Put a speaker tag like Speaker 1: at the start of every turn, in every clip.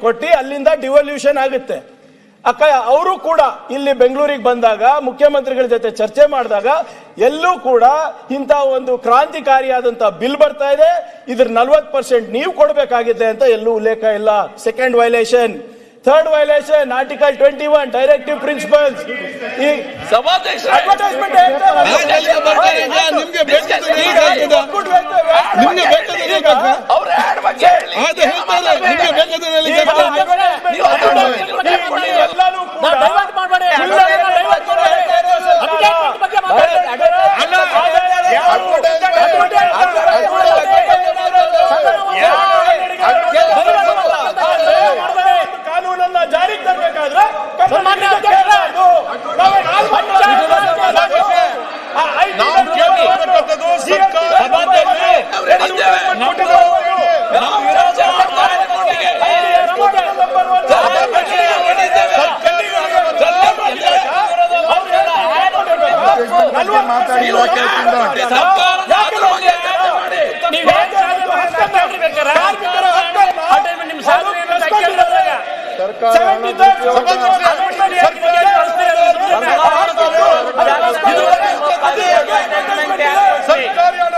Speaker 1: ಕೊಟ್ಟು ಅಲ್ಲಿಂದ ಡಿವಲ್ಯೂಷನ್ ಆಗುತ್ತೆ. ಅಕ್ಕ, ಅವರು ಕೂಡ ಇಲ್ಲಿ ಬೆಂಗಳೂರಿಗೆ ಬಂದಾಗ, ಮುಖ್ಯಮಂತ್ರಿಗಳ ಜೊತೆ ಚರ್ಚೆ ಮಾಡಿದಾಗ ಎಲ್ಲೂ ಕೂಡ ಇಂಥ ಒಂದು ಕ್ರಾಂತಿಕಾರಿಯಾದಂತ ಬಿಲ್ ಬರ್ತಾ ಇದೆ. ಇದ್ರ ನಲ್ವತ್ತು ಪರ್ಸೆಂಟ್ ನೀವು ಕೊಡಬೇಕಾಗಿದೆ ಅಂತ ಎಲ್ಲೂ ಉಲ್ಲೇಖ ಇಲ್ಲ. Second violation third violation article twenty one directive principles ಈ
Speaker 2: ಸಭಾಧ್ಯಕ್ಷ
Speaker 1: ಅಡ್ವರ್ಟೈಸ್ಮೆಂಟ್
Speaker 3: ನಾನು ಎಲ್ಲಿಗೆ ಬರ್ತಾರೆ ಈಗ ನಿಮ್ಗೆ ಬೇಕಾದ್ರೆ ಈಗ ಆಗ್ತದಾ? ನಿಮ್ಗೆ ಬೇಕಾದ್ರೆ ಈಗ ಬೇಕಾ?
Speaker 2: ಅವ್ರ ಆಡ್ ಬಗ್ಗೆ ಹೇಳಿ.
Speaker 3: ಅದು ಹೇಳ್ತಾರೆ ನಿಮ್ಗೆ ಬೇಕಾದ್ರೆ ಎಲ್ಲಿಗೆ
Speaker 1: ಈಗ
Speaker 3: ಆಗ್ತದಾ?
Speaker 2: ನೀವು advertisement ಬಗ್ಗೆ ಕೊಡಿ.
Speaker 1: ಎಲ್ಲಾನು ಕೂಡ
Speaker 4: ನಾವು divert ಮಾಡ್ಬೇಡಿ.
Speaker 1: ಸುಳ್ಳನ್ನು divert ಮಾಡ್ಬೇಡಿ.
Speaker 4: Advertisement ಬಗ್ಗೆ ಮಾತಾಡಿ.
Speaker 1: ಅಲ್ಲ, ಯಾರು ಕಾನೂನನ್ನ ಜಾರಿಗೆ ತರಬೇಕಾದ್ರೆ
Speaker 4: ಸನ್ಮಾನ್ಯ ಅಧ್ಯಕ್ಷರೇ,
Speaker 1: ನಾವು
Speaker 3: ಕೇಳ್ತಕ್ಕಂಥದ್ದು ಸರ್ಕಾರ
Speaker 1: ಸಭಾಧ್ಯಕ್ಷರೇ,
Speaker 2: ನಾವು ready ಇದ್ದೇವೆ. ನಾವು ಚರ್ಚೆ ಮಾಡ್ತಾ ಇದ್ದೀವಿ.
Speaker 3: ಮಾತಾಡಿಲ್ಲ ಕೇಳ್ತಿಲ್ಲ
Speaker 2: ಸರ್ಕಾರದ ಅದ್ರ ಬಗ್ಗೆ ಚರ್ಚೆ ಮಾಡಿ.
Speaker 4: ನೀವು ಏನ್ ಚಾಲನೆ ಮಾಡ್ಕೊಂಡು ನೋಡ್ರಿ ಬೇಕಾರೆ. ಆ time ನಿಮ್ salary ಏನೋ ಲೆಕ್ಕ ಇಲ್ಲದಾಗ. ಅದನ್ನ ಯಾಕೆ ನಿಮ್ಗೆ ಕಳ್ಸ್ತೀರಿ ಅದು ಸುಮ್ನೆ?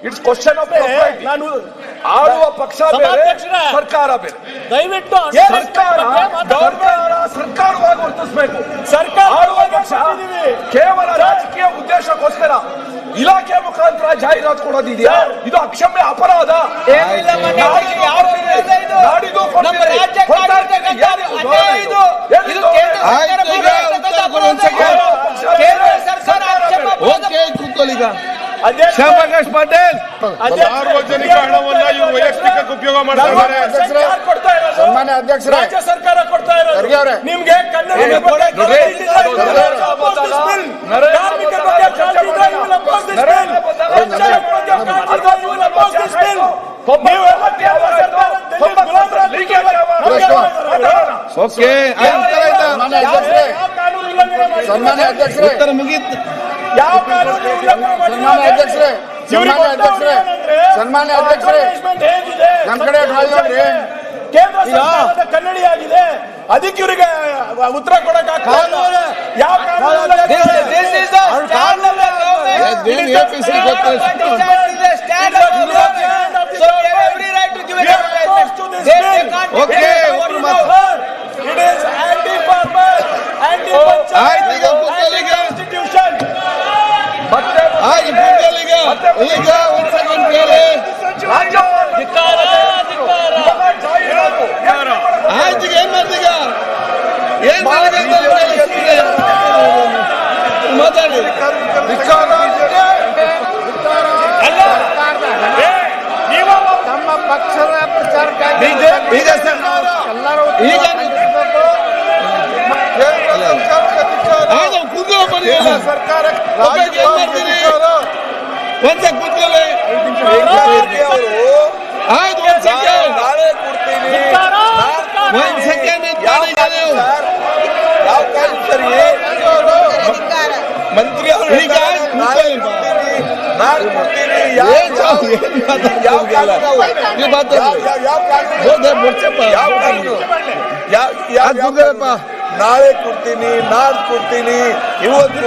Speaker 5: ಇಟ್ಸ್ ಕ್ವಶನ್ ಆಫ್
Speaker 1: ನಾನು
Speaker 5: ಆಳುವ ಪಕ್ಷ ಬೇರೆ ಸರ್ಕಾರ ಬೇರೆ.
Speaker 4: ದಯವಿಟ್ಟು
Speaker 5: ಸರ್ಕಾರ ಸರ್ಕಾರ ಸರ್ಕಾರವಾಗಿ ವರ್ತಿಸಬೇಕು
Speaker 1: ಸರ್ಕಾರ
Speaker 5: ಆಳುವ ಪಕ್ಷ ಕೇವಲ ರಾಜಕೀಯ ಉದ್ದೇಶಕ್ಕೋಸ್ಕರ ಇಲಾಖೆ ಮುಖಾಂತರ ಜಾಹೀರಾತು ಕೊಡೋದಿದೆಯಾ? ಇದು ಅಕ್ಷಮ್ಯ ಅಪರಾಧ. ನಾಡಿದ್ದು ಸರ್ಕಾರ ಕೊಡ್ತಾ
Speaker 3: ಶ್ಯಾಮಪ್ರಕಾಶ್ ಪಾಟೀಲ್
Speaker 1: ಸಾರ್ವಜನಿಕ ಹಣವನ್ನ ಇವರು ವೈಯಕ್ತಿಕ ಉಪಯೋಗ ಮಾಡ್ತಾ ಇದ್ದಾರೆ
Speaker 6: ಸನ್ಮಾನ್ಯ ಅಧ್ಯಕ್ಷರೇ.
Speaker 1: ರಾಜ್ಯ ಸರ್ಕಾರ ಕೊಡ್ತಾ ಇರೋದು. ನಿಮ್ಗೆ ಕನ್ನಡ.
Speaker 3: ಓಕೆ
Speaker 6: ಸನ್ಮಾನ್ಯ ಅಧ್ಯಕ್ಷರೇ.
Speaker 3: ಉತ್ತರ ಮುಗಿಯಿತು
Speaker 1: ಯಾವ?
Speaker 6: ಸನ್ಮಾನ್ಯ ಅಧ್ಯಕ್ಷರೇ ಸನ್ಮಾನ್ಯ ಅಧ್ಯಕ್ಷರೇ ಸನ್ಮಾನ್ಯ ಅಧ್ಯಕ್ಷರೇ? ನಮ್ ಕಡೆ ನೋಡ್ರಿ.
Speaker 1: ಕೇಂದ್ರ ಸರ್ಕಾರದ ಕನ್ನಡಿ ಆಗಿದೆ. ಅದಕ್ಕೆ ಇವರಿಗೆ ಉತ್ತರ ಕೊಡಕ್ ಯಾವ ಕಾನೂನು
Speaker 3: ಈಗ ಈಗ ಒಂದ್ ಸೆಕೆಂಡ್
Speaker 5: ಬೇರೆ.
Speaker 3: ಆಯ್ತು ಏನ್ ಮಾಡ್ತೀಗ? ಏನ್ ಮಾತಾಡಿ.
Speaker 6: ತಮ್ಮ ಪಕ್ಷದ ಪ್ರಚಾರಕ್ಕಾಗಿ
Speaker 3: ಈಗ ಸರ್ ಒಂದ್ಸಲ ಕೂತ್ಕೊಳ್ಳಿ. ಆಯ್ತು ಒಂದ್ ಸೆಕೆಂಡ್.
Speaker 5: ನಾಳೆ ಕೊಡ್ತೀನಿ
Speaker 3: ಒಂದ್ ಸೆಕೆಂಡ್
Speaker 5: ಯಾವ
Speaker 3: ಸರಿ ಮಂತ್ರಿ ಅವರು ಈಗ ನಾನು ಕೊಡ್ತೀನಿ ಯಾವ ಕಾಲ ನೀವು ಮಾತಾಡಪ್ಪ ಯಾವ ಯಾವ
Speaker 5: ನಾಳೆ ಕೊಡ್ತೀನಿ ನಾಡ್ ಕೊಡ್ತೀನಿ ಇವತ್ತು